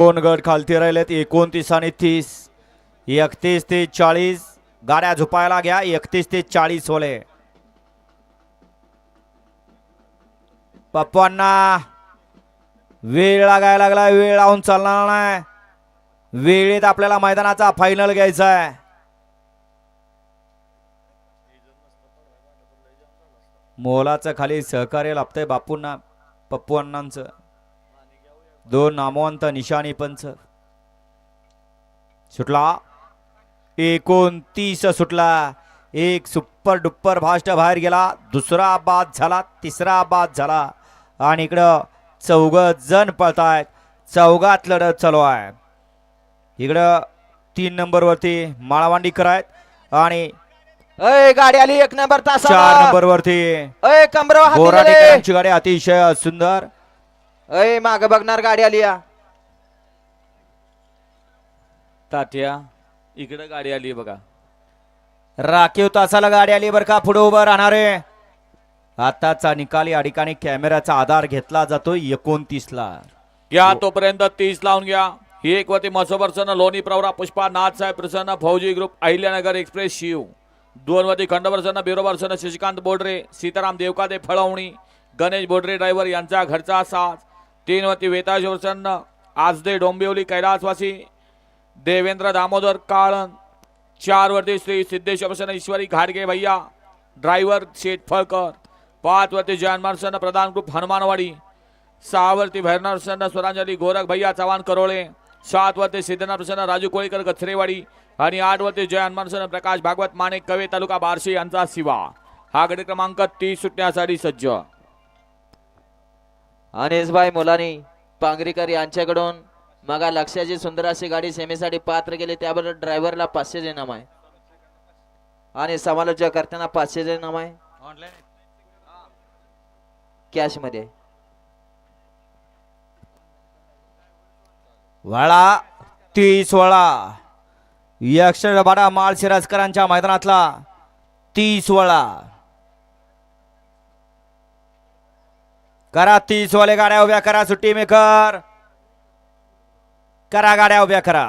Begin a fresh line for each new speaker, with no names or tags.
दोन गट खालती राहिलेत. एकोणतीस आणि तीस. एकतीस ते चाळीस. गाड्या झुपायला घ्या. एकतीस ते चाळीस ओले. पप्पांना वेळ लागायला लागला. वेळ लावून चालणार नाही. वेळेत आपल्याला मैदानाचा फायनल घ्यायचा आहे. मोलाचं खाली सहकार्य लाभतंय बापूंना पप्पू अण्णांचं. दोन नामवंत निशाणी पंच. सुटला. एकोणतीस सुटला. एक सुपर डुप्पर फास्ट बाहेर गेला. दुसरा बाद झाला. तिसरा बाद झाला. आणि इकडं चौघ जण पळतायत. चौघात लढत चालू आहे. इकडं तीन नंबरवरती माळावांडीकर आहेत आणि
अय गाडी आली. एक नंबर तास
चार नंबरवरती
अय
गाडी अतिशय सुंदर.
अय माग बघणार गाडी आली या.
तात्या इकडे गाडी आली बघा.
राखीव तासाला गाडी आली बरं का पुढे उभं राहणार आहे. आताचा निकाल या ठिकाणी कॅमेऱ्याचा आधार घेतला जातो एकोणतीस ला
घ्या तोपर्यंत तीस लावून घ्या. ही एक वती मसोबरसन लोणी प्रवरा पुष्पा नाथसाहेब प्रसन्न फौजी ग्रुप अहिल्यानगर एक्सप्रेस शिव. दोन वती खंडवर्सन बिरोबरसन शशिकांत बोडरे सीताराम देवकादे फळवणी गणेश बोडरे ड्रायव्हर यांचा घरचा साथ तीन वेता वेताज आजदे डोंबिवली कैलासवासी देवेंद्र दामोदर काळन चार वरती श्री सिद्धेश्वर प्रसन्न ईश्वरी घाडगे भैया ड्रायव्हर शेठ फळकर पाच वरती प्रधान ग्रुप हनुमानवाडी सहावरती भैरनाथ प्रसन्न स्वरांजली गोरख भैया चव्हाण करोळे सात वरती सिद्धनाथ राजू कोळीकर गथरेवाडी आणि आठ वरती जय प्रकाश भागवत माणिक कवे तालुका बार्शी यांचा शिवा. हा गडी क्रमांक तीस सुटण्यासाठी सज्ज.
अनिसभाई मुलानी पांगरीकर यांच्याकडून मगा लक्षाची सुंदर अशी गाडी सेमीसाठी पात्र केली त्याबरोबर ड्रायव्हरला पाचशे जे आहे आणि समालोचक करताना पाचशे जे आहे कॅशमध्ये.
वळा तीस वळा. यक्ष बाडा माळ सिराजकरांच्या मैदानातला तीस वळा. करा तीस वाले गाड्या उभ्या करा सुट्टी मेकर. करा गाड्या उभ्या करा.